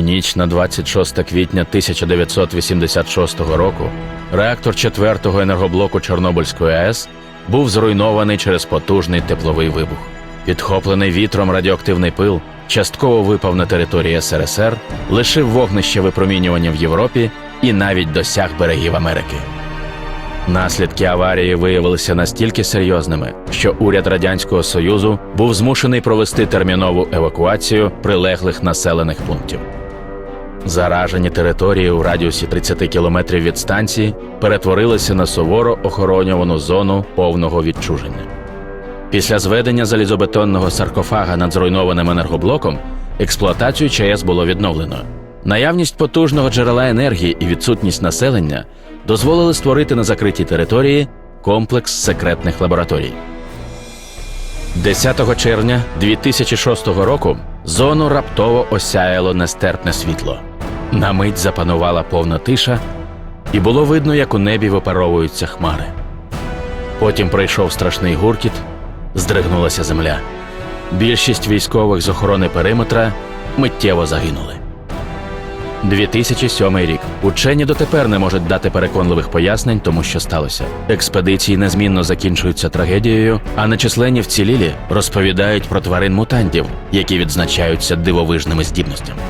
Ніч на 26 квітня 1986 року реактор 4-го енергоблоку Чорнобильської АЕС був зруйнований через потужний тепловий вибух. Підхоплений вітром радіоактивний пил частково випав на території СРСР, лишив вогнище випромінювання в Європі і навіть досяг берегів Америки. Наслідки аварії виявилися настільки серйозними, що уряд радянського союзу був змушений провести термінову евакуацію прилеглих населених пунктів. Заражені території у радіусі 30 кілометрів від станції перетворилися на суворо охоронювану зону повного відчуження. Після зведення залізобетонного саркофага над зруйнованим енергоблоком експлуатацію ЧАЕС було відновлено. Наявність потужного джерела енергії і відсутність населення дозволили створити на закритій території комплекс секретних лабораторій. 10 червня 2006 року зону раптово осяяло нестерпне світло. На мить запанувала повна тиша, і було видно, як у небі випаровуються хмари. Потім прийшов страшний гуркіт, здригнулася земля. Більшість військових з охорони периметра миттєво загинули. 2007 рік. Учені дотепер не можуть дати переконливих пояснень тому, що сталося. Експедиції незмінно закінчуються трагедією, а нечисленні вцілілі розповідають про тварин мутантів, які відзначаються дивовижними здібностями.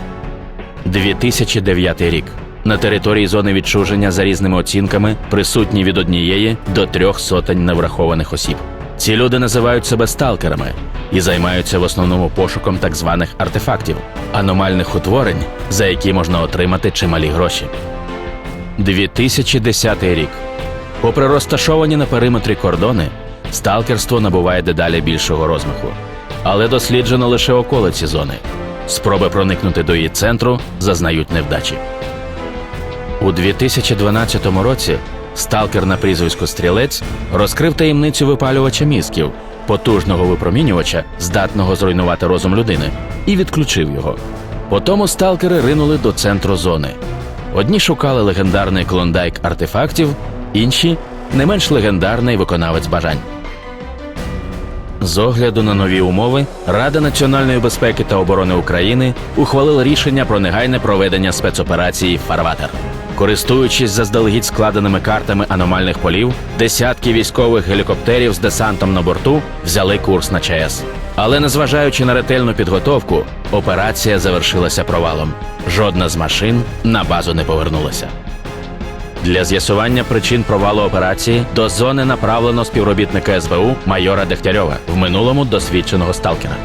2009 рік. На території зони відчуження за різними оцінками присутні від однієї до трьох сотень неврахованих осіб. Ці люди називають себе сталкерами і займаються в основному пошуком так званих артефактів, аномальних утворень, за які можна отримати чималі гроші. 2010 рік. Попри розташовані на периметрі кордони, сталкерство набуває дедалі більшого розмаху. Але досліджено лише околиці зони. Спроби проникнути до її центру зазнають невдачі. У 2012 році сталкер на прізвисько Стрілець розкрив таємницю випалювача мізків, потужного випромінювача, здатного зруйнувати розум людини, і відключив його. Потому сталкери ринули до центру зони. Одні шукали легендарний клондайк артефактів, інші не менш легендарний виконавець бажань. З огляду на нові умови, Рада національної безпеки та оборони України ухвалила рішення про негайне проведення спецоперації Фарватер. Користуючись заздалегідь складеними картами аномальних полів, десятки військових гелікоптерів з десантом на борту взяли курс на ЧАЕС. Але незважаючи на ретельну підготовку, операція завершилася провалом. Жодна з машин на базу не повернулася. Для з'ясування причин провалу операції до зони направлено співробітника СБУ майора Дегтярьова, в минулому досвідченого сталкера.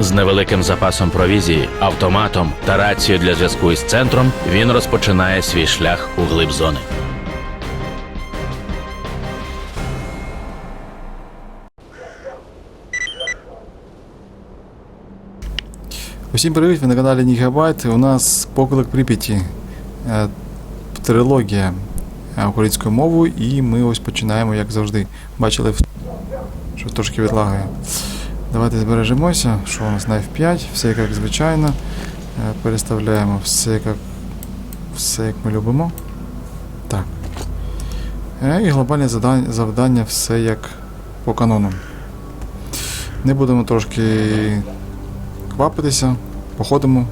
З невеликим запасом провізії, автоматом та рацією для зв'язку із центром він розпочинає свій шлях у глиб зони. Усім привіт, ви на каналі Нігабайт. У нас поклик Прип'яті. Трилогія е, українською мовою, і ми ось починаємо, як завжди. Бачили, що трошки відлагає. Давайте збережемося, що у нас на F5, все як звичайно. Е, Переставляємо все як, все як ми любимо. Так. Е, І глобальне завдання все як по канону. Не будемо трошки квапитися, походимо,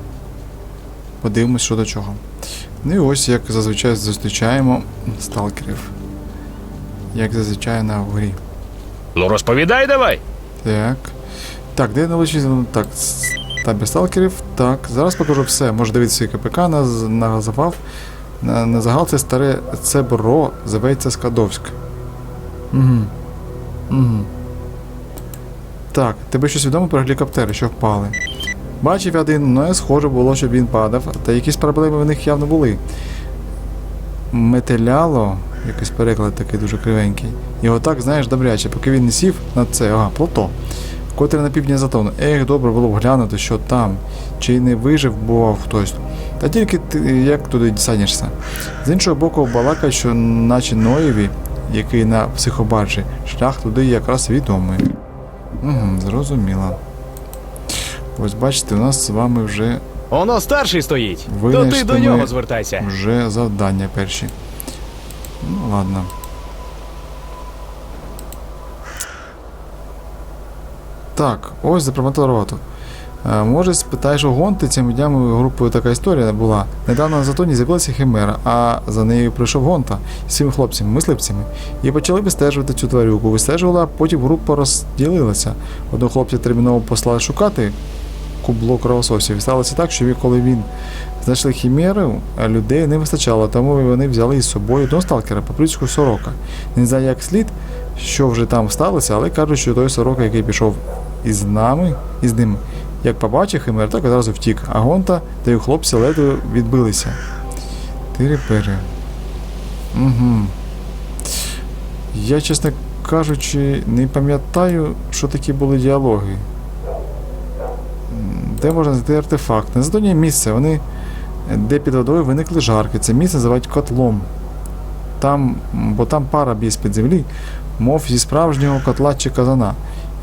подивимось, що до чого. Ну і ось як зазвичай зустрічаємо сталкерів. Як зазвичай на грі. Ну розповідай давай. Так. Так, де налучити? Так, табір сталкерів. Так, зараз покажу все. Може дивитися КПК на, на завал. На, на загал це старе Цебро, зветься Скадовськ. Угу. Угу. Так, тебе щось відомо про гелікоптери, що впали. Бачив один, але схоже було, що він падав, та якісь проблеми в них явно були. Метеляло, якийсь переклад такий дуже кривенький. Його так, знаєш, добряче, поки він не сів на це, ага, плато. Котре на півдні затону. Ех, добре було б глянути, що там, чи не вижив бував хтось. Та тільки ти як туди дістанешся. З іншого боку, балакають, що наче Ноєві, який на психобаржі, шлях туди якраз відомий. Угу, зрозуміло. Ось бачите, у нас з вами вже, Воно старший стоїть. То ти до нього звертайся. вже завдання перші. Ну, ладно. Так, ось заприметила роботу. Е, Може, спитаєш у Гонти, цими днями групою така історія була. Недавно на затоні з'явилася Химера, а за нею прийшов Гонта з цими хлопцями, мисливцями, і почали вистежувати цю тварюку. Вистежували, а потім група розділилася. Одного хлопця терміново послали шукати кубло кровососів. І сталося так, що коли він знайшли хімеру, людей не вистачало, тому вони взяли із собою одного сталкера по прізвиську Сорока. Не знаю, як слід, що вже там сталося, але кажуть, що той сорока, який пішов із нами, із ним, як побачив химер, так одразу втік. А гонта та й хлопці ледве відбилися. Тири-пири. Угу. Я, чесно кажучи, не пам'ятаю, що такі були діалоги. Де можна знайти артефакт? На задонні місце, вони, де під водою виникли жарки. Це місце називають котлом. Там, бо там пара б'є з-під землі, мов зі справжнього котла чи казана.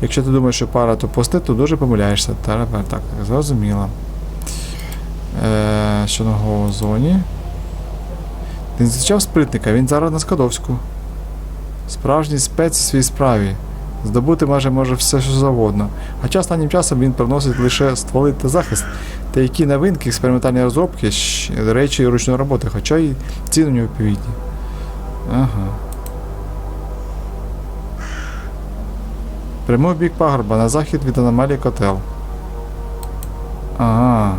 Якщо ти думаєш, що пара то пусте, то дуже помиляєшся. Та, так, так, зрозуміло. Е, що на зоні. Ти не зустрічав спритника, він зараз на Скадовську. Справжній спец у своїй справі. Здобути майже може все, що завгодно. Хоча останнім часом він приносить лише стволи та захист, та які новинки, експериментальні розробки, речі ручної роботи, хоча і ціни у нього відповідні. Ага. Прямий бік пагорба на захід від аномалії котел. Ага.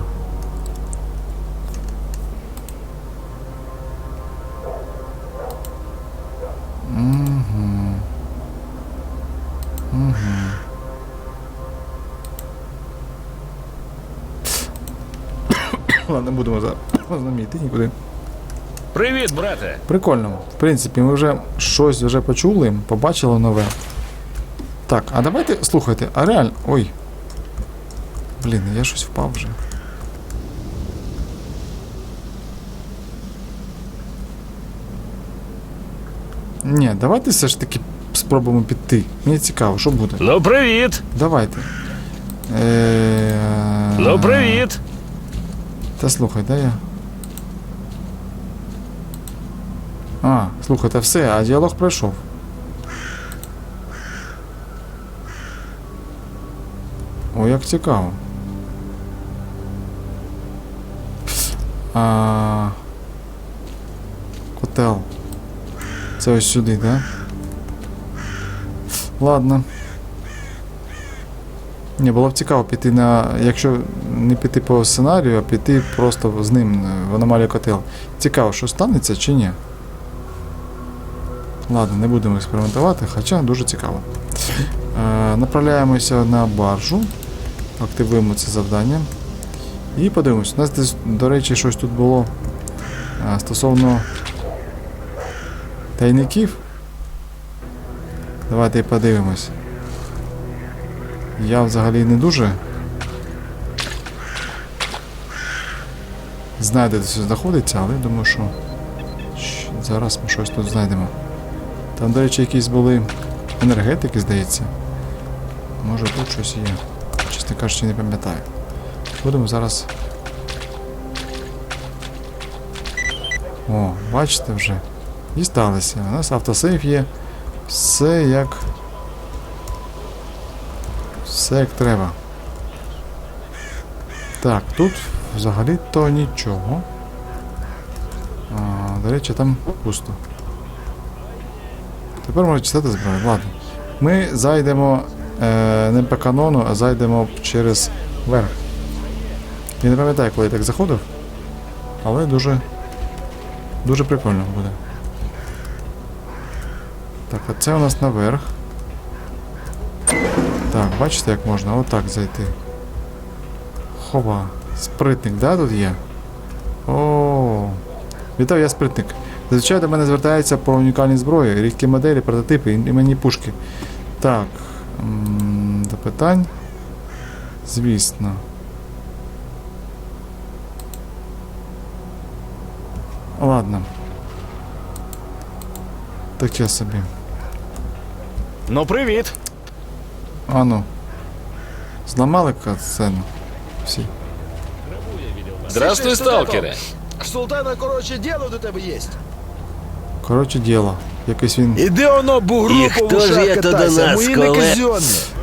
Угу. Ладно, будемо зараз з йти нікуди. Привіт, брате! Прикольно. В принципі, ми вже щось вже почули, побачили нове. Так, а давайте, слухайте, а реально. Ой. Блін, я щось впав вже. Ні, давайте все ж таки спробуємо піти. Мені цікаво, що буде. Ну, привіт! Давайте. Е... Ну, привіт! Та слухай, де я? А, слухай, та все, а діалог пройшов. О, як цікаво. А... Котел. Це ось сюди, да? Ладно. Ні, було б цікаво піти на. Якщо не піти по сценарію, а піти просто з ним в аномалію котел. Цікаво, що станеться чи ні. Ладно, не будемо експериментувати, хоча дуже цікаво. Е, направляємося на баржу. Активуємо це завдання. І подивимось. У нас десь, до речі, щось тут було е, стосовно тайників. Давайте подивимось. Я взагалі не дуже знаю, де це знаходиться, але думаю, що зараз ми щось тут знайдемо. Там, до речі, якісь були енергетики, здається. Може тут щось є. Чесно кажучи, не пам'ятаю. Будемо зараз. О, бачите вже. Дісталися. У нас автосейф є. Все як. Все як треба. Так, тут взагалі-то нічого. А, до речі, там пусто. Тепер можна читати зброю. Ладно. Ми зайдемо е, не по канону, а зайдемо через верх. Я не пам'ятаю, коли я так заходив. Але дуже. Дуже прикольно буде. Так, а це у нас наверх. Так, бачите, як можна отак зайти. Хова. Спритник, да, тут є? О. Вітаю, я спритник. Зазвичай до мене звертаються про унікальні зброї, рідкі моделі, прототипи, іменні пушки. Так. До питань. Звісно. Ладно. Таке собі. Ну, привіт! Ану. Зламали катсцену. Всі. Здравствуй, сталкере! Султана, коротше, діло до тебе є. Коротше діло. Якийсь він. Іди воно бугру І хто ж вушах є то до нас, мої не коле? казенні.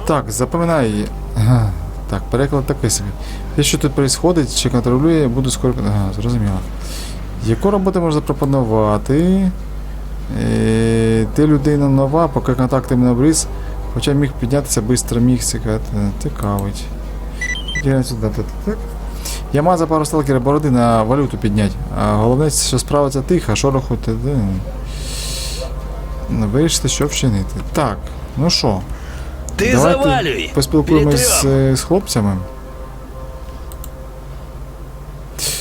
Так, запам'ятай її. Ага. Так, переклад такий собі. Те, що тут відбувається, чи контролює, буду скоро. Ага, зрозуміло. Яку роботу можна запропонувати? Е, ти людина нова, поки контакти мене обріз, хоча міг піднятися швидко міг цікавити. Цікавить. Я так, так. Маю за пару сталкерів бороди на валюту підняти. А головне, що справиться тихо, шороху ти. Ну, Вирішити, що вчинити. Так, ну що, Ти давайте завалюй! поспілкуємось з, е, з хлопцями.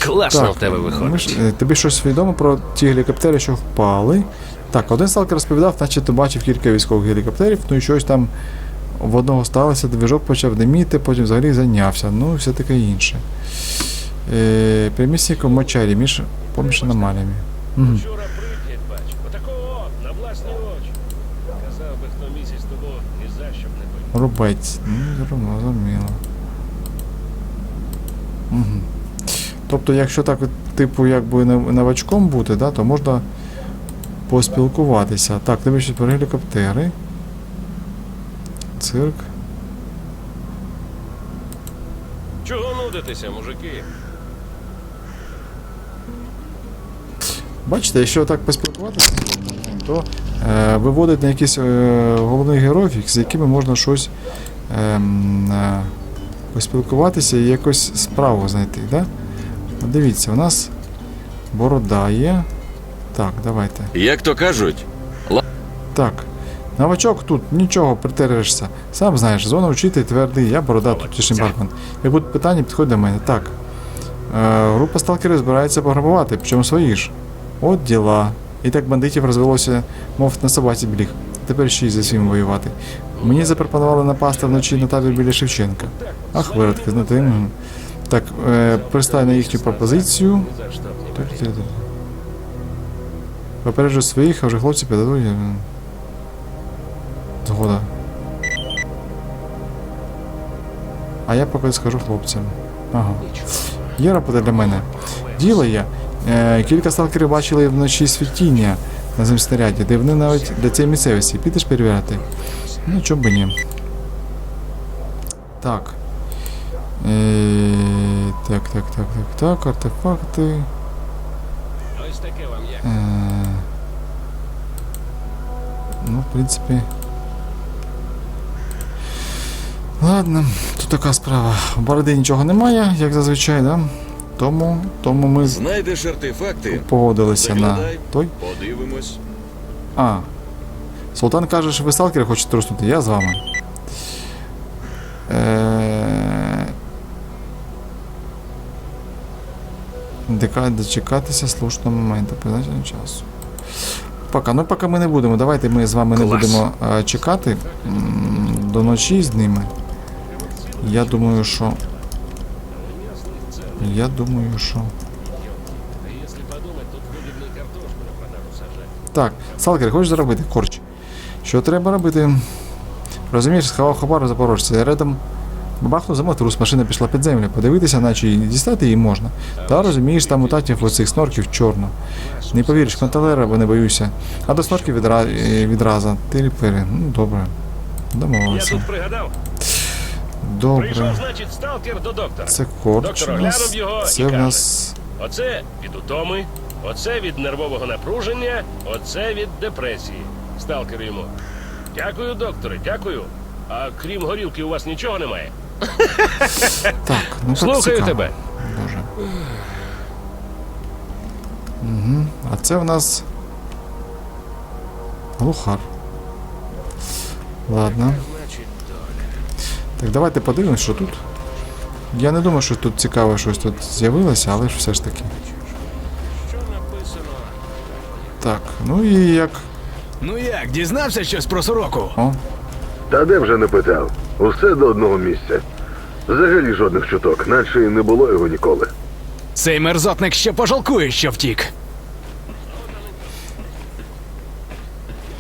Класно в тебе ми виходить. е, тобі щось відомо про ті гелікоптери, що впали. Так, один сталкер розповідав, наче ти бачив кілька військових гелікоптерів, ну і щось там в одного сталося, движок почав диміти, потім взагалі зайнявся, ну і все таке інше. Е, Примісник мочарі між поміж аномаліями. Угу. Вчора прип'ять бач, отакого на власні очі. Казав би, хто місяць тому ні за що б не пив. Рубець. Ну, зрозуміло. Угу. Тобто, якщо так, типу, якби нов- новачком бути, да, то можна поспілкуватися. Так, тобі ще про гелікоптери. Цирк. Чого нудитися, мужики? Бачите, якщо так поспілкуватися, то е, виводить на якийсь е, головний героїв, з якими можна щось ем, е, поспілкуватися і якось справу знайти. Да? Дивіться, у нас борода є. Так, давайте. Як то кажуть, Так. Новачок тут нічого притерешся. Сам знаєш, зона вчитель твердий, я борода тутішній бармен. Як будуть питання, підходь до мене. Так. Е, група сталкерів збирається пограбувати, причому свої ж. От діла. І так бандитів розвелося, мов на собаці бліг. Тепер ще й за свім воювати. Мені запропонували напасти вночі на табір біля Шевченка. Ах, виродки, знати. Так, е, пристай на їхню пропозицію. Попереджу своїх, а вже хлопці підадуть. Згода. А я поки скажу хлопцям. Ага. Є робота для мене. Діло є. Е, кілька сталкерів бачили вночі світіння на земснаряді, де вони навіть для цієї місцевості. Підеш перевіряти? Ну, чому би ні. Так. Е, так, так, так, так, так, артефакти. Е, Ну, в принципі. Ладно, тут така справа. У бороди нічого немає, як зазвичай, да? Тому, тому ми Знайдеш артефакти, погодилися на той. подивимось. А. Султан каже, що ви сталкери хочете труснути, я з вами. Е... Дека- Дочекатися слушного моменту, призначення часу. Поки, ну поки ми не будемо. Давайте ми з вами не будемо е, чекати до ночі з ними. Я думаю, що. Я думаю, що. А. Так, сталкер, хочеш заробити? Корч. Що треба робити? Розумієш, сховав хабар у запорожця. Рядом бабахнув замотрус, машина пішла під землю. Подивитися, наче і дістати її можна. Та розумієш, там мутатів оцих снорків чорно. Не повіриш, контролера, бо не боюся. А до снорків відра... е, відразу. Тирі-пири. Ну, добре. Я Домовилися. тут пригадав. Добре. Прийшов, значить, сталкер до доктора. Це корч Доктор у оглянув нас. і Це в каже. нас. Оце від утоми, оце від нервового напруження, оце від депресії. Сталкер йому. Дякую, докторе, дякую. А крім горілки, у вас нічого немає? Так, ну так Слухаю цікаво. тебе. Боже. Угу. А це в нас. Глухар. Ладно. Так, давайте подивимось, що тут. Я не думаю, що тут цікаве щось тут з'явилося, але ж все ж таки. Що написано? Так, ну і як. ну як, дізнався щось про сороку? О, Та де вже не питав. Усе до одного місця. Взагалі жодних чуток, наче і не було його ніколи. Цей мерзотник ще пожалкує, що втік.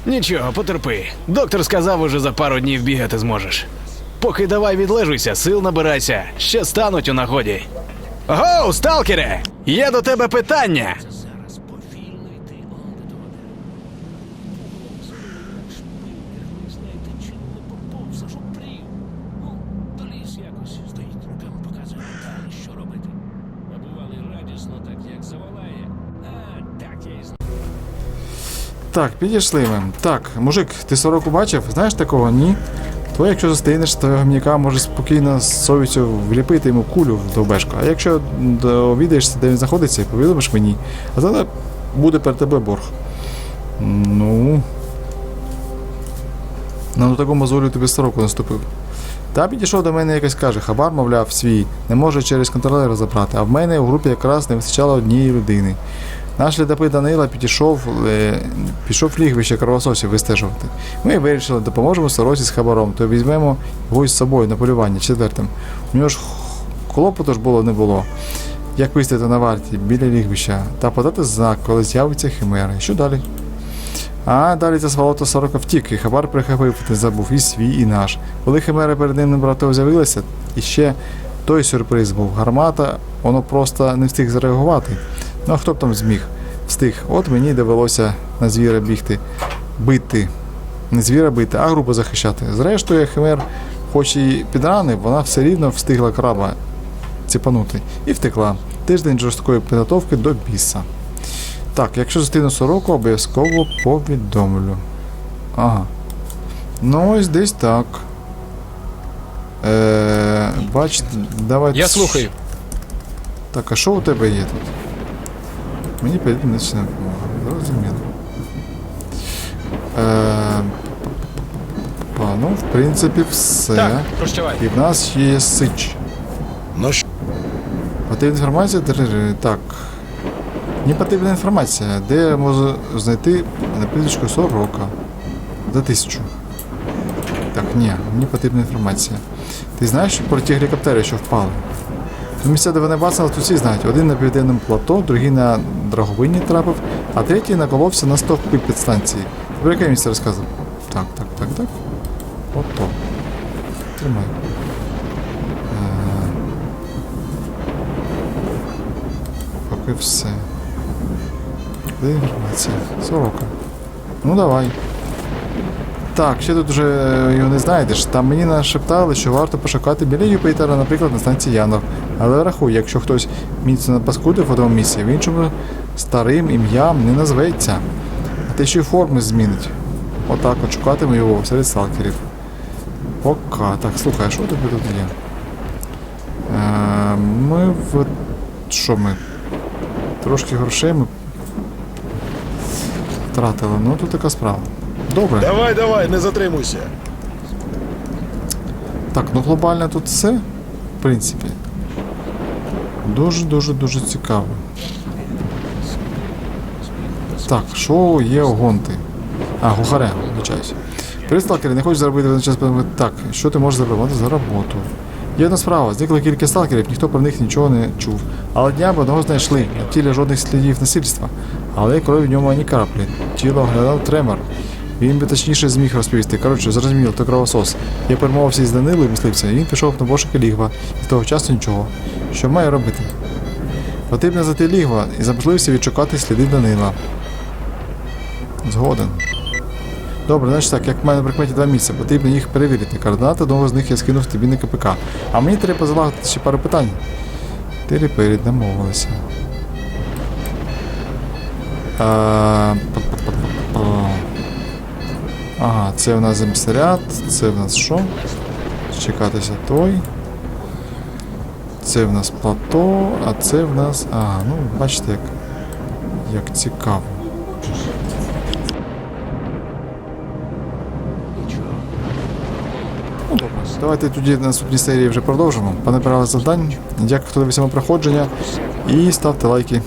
Нічого, потерпи. Доктор сказав, уже за пару днів бігати зможеш. Поки давай відлежуйся, сил набирайся, ще стануть у нагоді. Гоу, сталкере! Є до тебе питання. Так, підійшли ми. Так, мужик, ти сороку бачив? Знаєш такого? Ні? То якщо зустрінеш твого гамняка, може спокійно з совістю вліпити йому кулю в довбешку. А якщо довідаєшся, де він знаходиться, повідомиш мені. А тоді буде перед тебе борг. Ну. На таку мозолю тобі сороку наступив. Та підійшов до мене якось каже, хабар, мовляв, свій, не може через контролера забрати, а в мене у групі якраз не вистачало однієї людини. Наш лідопит Данила підійшов, е, пішов лігвище кровососів вистежувати. Ми вирішили, допоможемо соросі з хабаром, то візьмемо його з собою на полювання четвертим. У нього ж клопоту ж було не було. Як вистояти на варті біля лігвища та подати знак, коли з'явиться химера. І що далі? А далі це сволото сорока втік, і хабар прихопив, не забув і свій, і наш. Коли химера перед ним братов з'явилася, і ще той сюрприз був. Гармата, воно просто не встиг зреагувати. Ну а хто б там зміг? Встиг. От мені довелося на звіра бігти, бити. Не звіра бити, а грубо захищати. Зрештою, химер, хоч і підранив, вона все рівно встигла краба ціпанути і втекла. Тиждень жорсткої підготовки до біса. Так, якщо зустріну сороку, обов'язково повідомлю. Ага. Ну, ось десь так. Е, бачите, давайте. Я слухаю. Так, а що у тебе є тут? Мені потрібна медична допомога. Зрозуміло. Е, ну, в принципі, все. Так, прощавай. І в нас ще є сич. Ну що? Потрібна інформація? Так. Мені потрібна інформація, де я можу знайти на прізвищку сорока. За тисячу. Так, ні, мені потрібна інформація. Ти знаєш про ті гелікоптери, що впали? Ну, місця, де вони бацали, тут всі знають. Один на південному плато, другий на Драговині трапив, а третій наколовся на стовпи підстанції. Про яке місце розказував? Так, так, так, так. Ото. Тримай. Е, Поки все. Де інформація? Сорока. Ну давай. Так, ще тут вже його не знайдеш. Там мені нашептали, що варто пошукати біля Юпітера, наприклад, на станції Янов. Але рахуй, якщо хтось міцно напаскудив в одному місці, в іншому старим ім'ям не назветься. А те ще й форми змінить. Отак от шукатиму його серед сталкерів. Пока. Так, слухай, а що тобі тут є? Е, ми в. Що ми? Трошки грошей ми втратили. Ну тут така справа. Добре. Давай, давай, не затримуйся. Так, ну глобально тут все, в принципі. Дуже-дуже дуже цікаво. Так, що є гонти? А, Гухаре, вибачаюсь. Привіт, сталкери, не хочеш заробити на час. Так, що ти можеш заробити за роботу? Є одна справа, зникла кілька сталкерів, ніхто про них нічого не чув. Але днями одного знайшли, на тілі жодних слідів насильства. Але крові в ньому ані краплі. Тіло оглядав тремор. Він би точніше зміг розповісти. Коротше, зрозуміло, то кровосос. Я перемовився із Данилою мисливцем, і він пішов на пошуки лігва. І з того часу нічого. Що має робити? Потрібно зайти лігва і за відшукати сліди Данила. Згоден. Добре, значить так, як в мене на прикметі два місця, потрібно їх перевірити. Координати одного з них я скинув тобі на КПК. А мені треба залагодити ще пару питань. Тирі-пирі, домовилися. А, па-па-па-па-па. Ага, це в нас емісаріат, це в нас що? Чекатися той. Це в нас плато, а це в нас. Ага, ну бачите, як, як цікаво. Ну. Давайте тоді в наступній серії вже продовжимо. Понабирали завдань. Дякую, хто дивився моє проходження. І ставте лайки.